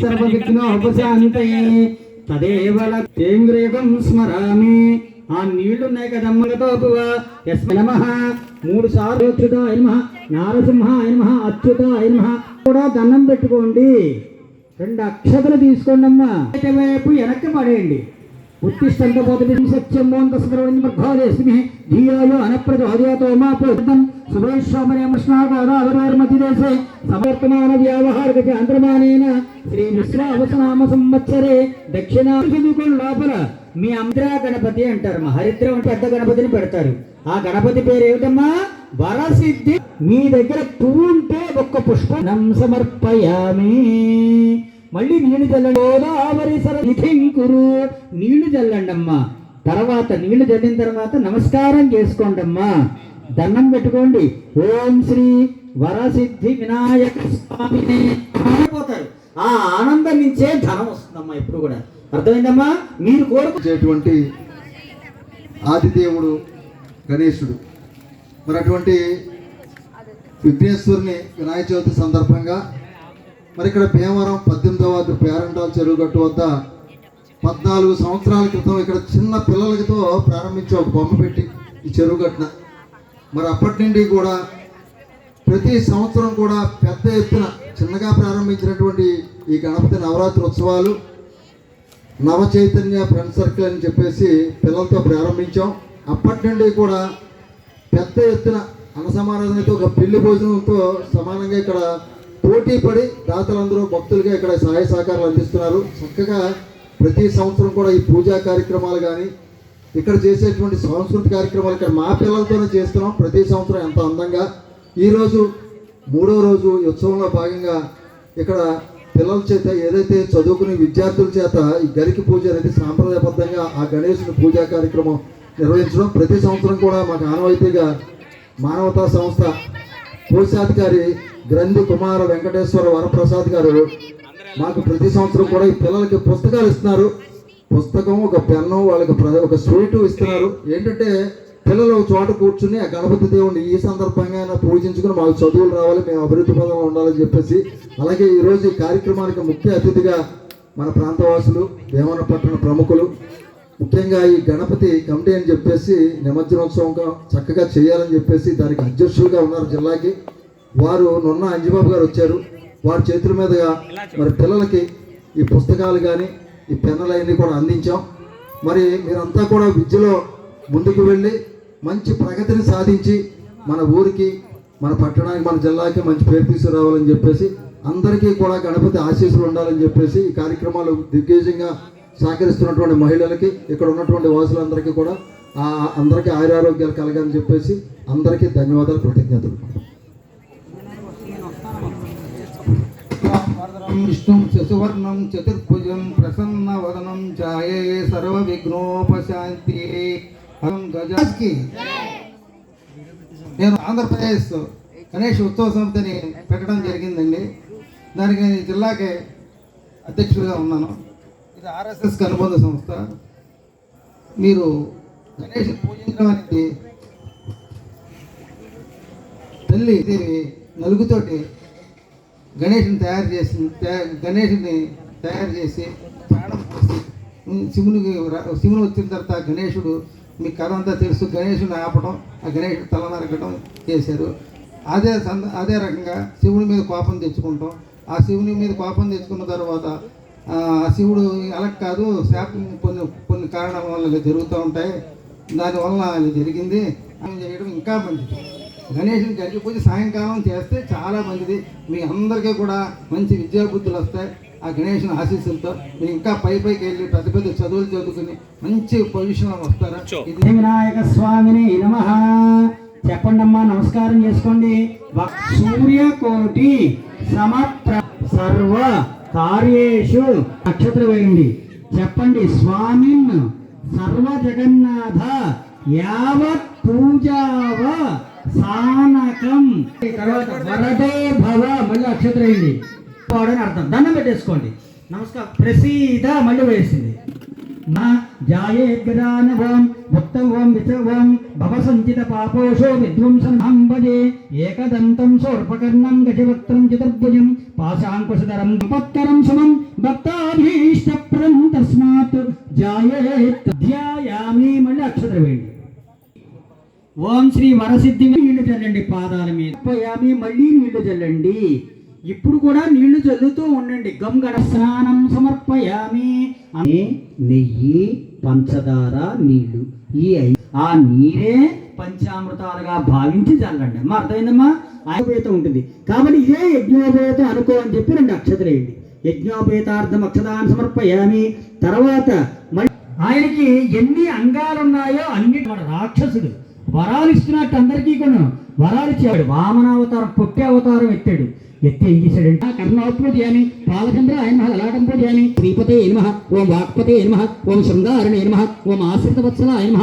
సర్వవిఘ్నోపశాంతయే తేంద్రేగం స్మరామి. ఆ నీళ్ళున్నాయి కదమ్మలతో కదమ్మలతోపువ నమ. మూడు సార్లు అచ్యుత నమ. నారసింహాయ నమ. అచ్యుతాయ నమ. కూడా దండం పెట్టుకోండి. రెండు అక్షతలు తీసుకోండి అమ్మా వైపు వెనక్కి పడేయండి. ఉత్తిష్టంత పోతటి సత్యమోంత సదరవణి మర్భాదేస్మి ధీరాయో అనప్రచోదయతో మా పోతం సుభేశ్వమరేమస్నాగోదావరార్మతిదేశే సమర్పమాన వ్యావహారిక చాంద్రమానేన శ్రీ మిశ్రావసనామ సంవత్సరే. దక్షిణాభిముఖం లోపల. మీ అంద్రా గణపతి అంటారు మా హరిద్ర పెద్ద గణపతిని పెడతారు. ఆ గణపతి పేరు ఏమిటమ్మా వరసిద్ధి మీ దగ్గర పువ్వు ఉంటే ఒక్క పుష్పం సమర్పయామి. మళ్ళీ నీళ్ళు చల్లండి. గోదావరి సరధింకురు నీళ్ళు చల్లండి అమ్మా తర్వాత నీళ్ళు చల్లిన తర్వాత నమస్కారం చేసుకోండి అమ్మా దండం పెట్టుకోండి. ఓం శ్రీ వరసిద్ధి వినాయక స్వామిని. పోతారు ఆ ఆనందం నుంచే ధనం వస్తుందమ్మా ఇప్పుడు కూడా. అర్థమైందమ్మా? మీరు కోరుకునేటువంటి వచ్చేటువంటి ఆదిదేవుడు గణేశుడు. మరి అటువంటి విఘ్నేశ్వరుని వినాయక చవితి సందర్భంగా మరి ఇక్కడ భీమవరం పద్దెనిమిదవ పేరంటాల చెరువుగట్టు వద్ద పద్నాలుగు సంవత్సరాల క్రితం ఇక్కడ చిన్న పిల్లలతో ప్రారంభించి ఒక బొమ్మ పెట్టి ఈ చెరువు మరి అప్పటి నుండి కూడా ప్రతి సంవత్సరం కూడా పెద్ద ఎత్తున చిన్నగా ప్రారంభించినటువంటి ఈ గణపతి నవరాత్రి ఉత్సవాలు నవ చైతన్య ఫ్రెండ్ సర్కిల్ అని చెప్పేసి పిల్లలతో ప్రారంభించాం. అప్పటి నుండి కూడా పెద్ద ఎత్తున అన్నసమారాధనతో ఒక పెళ్ళి భోజనంతో సమానంగా ఇక్కడ పోటీ పడి దాతలందరూ భక్తులుగా ఇక్కడ సహాయ సహకారాలు అందిస్తున్నారు. చక్కగా ప్రతి సంవత్సరం కూడా ఈ పూజా కార్యక్రమాలు కానీ ఇక్కడ చేసేటువంటి సాంస్కృతిక కార్యక్రమాలు ఇక్కడ మా పిల్లలతోనే చేస్తున్నాం. ప్రతి సంవత్సరం ఎంతో అందంగా. ఈరోజు మూడో రోజు ఈ ఉత్సవంలో భాగంగా ఇక్కడ పిల్లల చేత ఏదైతే చదువుకునే విద్యార్థుల చేత ఈ గరికి పూజ అనేది సాంప్రదాయబద్ధంగా ఆ గణేశుని పూజా కార్యక్రమం నిర్వహించడం. ప్రతి సంవత్సరం కూడా మాకు ఆనవాయితీగా మానవతా సంస్థ కోశాధికారి గ్రంథి కుమార వెంకటేశ్వర వరప్రసాద్ గారు మాకు ప్రతి సంవత్సరం కూడా ఈ పిల్లలకి పుస్తకాలు ఇస్తున్నారు. పుస్తకం ఒక పెన్ను వాళ్ళకి ప్ర- ఒక స్వీటు ఇస్తున్నారు. ఏంటంటే పిల్లలు ఒక చోట కూర్చుని ఆ గణపతి దేవుడిని ఈ సందర్భంగా అయినా పూజించుకుని మాకు చదువులు రావాలి మేము అభివృద్ధి పదంలో ఉండాలని చెప్పేసి అలాగే ఈరోజు ఈ కార్యక్రమానికి ముఖ్య అతిథిగా మన ప్రాంతవాసులు వేమన ప్రముఖులు ముఖ్యంగా ఈ గణపతి కమిటీ అని చెప్పేసి నిమజ్జనోత్సవం చక్కగా చేయాలని చెప్పేసి దానికి అధ్యక్షులుగా ఉన్నారు జిల్లాకి. వారు నున్న అంజిబాబు గారు వచ్చారు. వారి చేతుల మీదుగా మరి పిల్లలకి ఈ పుస్తకాలు కానీ ఈ పెన్నులు అవన్నీ కూడా అందించాం. మరి మీరంతా కూడా విద్యలో ముందుకు వెళ్ళి మంచి ప్రగతిని సాధించి మన ఊరికి మన పట్టణానికి మన జిల్లాకి మంచి పేరు తీసుకురావాలని చెప్పేసి అందరికీ కూడా గణపతి ఆశీస్సులు ఉండాలని చెప్పేసి ఈ కార్యక్రమాలు దిగ్గజంగా సహకరిస్తున్నటువంటి మహిళలకి ఇక్కడ ఉన్నటువంటి వాసులందరికీ కూడా అందరికీ ఆయురారోగ్యాలు కలగాలని చెప్పేసి అందరికీ ధన్యవాదాలు కృతజ్ఞతలు. విష్ణుం శశువర్ణం చతుర్భుజం ప్రసన్నవదనం ఛాయే సర్వ విఘ్నోపశాంతి గజాకి నేను ఆంధ్రప్రదేశ్ గణేష్ ఉత్సవ సమితిని పెట్టడం జరిగిందండి. దానికి జిల్లాకే అధ్యక్షుడిగా ఉన్నాను. ఇది ఆర్ఎస్ఎస్ అనుబంధ సంస్థ. మీరు గణేష్ పూజించడం అనేది తల్లి దేవి నలుగుతోటి గణేష్ని తయారు చేసి తయా- గణేష్ని తయారు చేసి ప్రాణం పోసి శివునికి శివుని వచ్చిన తర్వాత గణేశుడు మీ కథ అంతా తెలుసు గణేశుని ఆపడం ఆ గణేశుడు తల నరకడం చేశారు. అదే సంద అదే రకంగా శివుని మీద కోపం తెచ్చుకుంటాం. ఆ శివుని మీద కోపం తెచ్చుకున్న తర్వాత శివుడు అలా కాదు శాపం కొన్ని కొన్ని కారణాల వల్ల జరుగుతూ ఉంటాయి. దానివల్ల ఇది జరిగింది. అని చేయడం ఇంకా మంచిది. గణేషుని గరికి పూజ సాయంకాలం చేస్తే చాలా మంచిది. మీ అందరికీ కూడా మంచి విద్యా బుద్ధులు వస్తాయి. ఆ గణేషుని ఆశీస్సులతో మీరు ఇంకా పై పైకి వెళ్ళి పెద్ద పెద్ద చదువులు చదువుకుని మంచి పొజిషన్లో వస్తారా? ఇది వినాయక స్వామిని నమ. చెప్పండి అమ్మా నమస్కారం చేసుకోండి. సూర్యకోటి సమప్ర సర్వ కార్యేషు నక్షత్రం వేయండి చెప్పండి స్వామిన్ సర్వ జగన్నాథ యావత్ పూజావ సానకం. తర్వాత వరదే భవ మళ్ళీ అక్షత్రం వేయండి వాడని అర్థం. దండం పెట్టేసుకోండి. నమస్కారం. ప్రసీద మళ్ళీ వేసింది. నా జాయే గదానవం విచవం భవసంచిత పాపోషో విధ్వంసనం భజే ఏకదంతం సోర్పకర్ణం గజవక్త్రం చతుర్భుజం పాశాంకుశధరం విపత్కరం సుమం భక్తాభీష్టప్రం తస్మాత్ జాయేత్ ధ్యాయామి మళ్ళీ అక్షరం వేయండి ఓం శ్రీ వరసిద్ధి నీళ్ళు చల్లండి పాదాల మీద పోయామి మళ్ళీ నీళ్ళు చల్లండి ఇప్పుడు కూడా నీళ్ళు చల్లుతూ ఉండండి. గంగడ స్నానం సమర్పయామి. నెయ్యి పంచదార నీళ్ళు. ఈ ఆ నీరే పంచామృతాలుగా భావించి చల్లండి అమ్మా అర్థమైందమ్మా? ఆయుర్వేదం ఉంటుంది. కాబట్టి ఇదే యజ్ఞోపేతం అనుకో అని చెప్పి రెండు అక్షతలేయండి యజ్ఞోపేతార్థం అక్షతాన్ని సమర్పయామి. తర్వాత మళ్ళీ ఆయనకి ఎన్ని అంగాలు ఉన్నాయో అన్ని రాక్షసుడు వరాలు ఇస్తున్నట్టు అందరికీ కొను. వరాలు ఇచ్చాడు వామనావతారం పొట్టి అవతారం ఎత్తాడు. ఎత్తి ఏం చేశాడంటే కర్ణోత్పత్తి అని పాలచంద్ర ఆయన లలాటంపతి అని శ్రీపతే నమ ఓం వాక్పతే నమ ఓం శృంగారణే నమ ఓం ఆశ్రిత వత్సల నమ.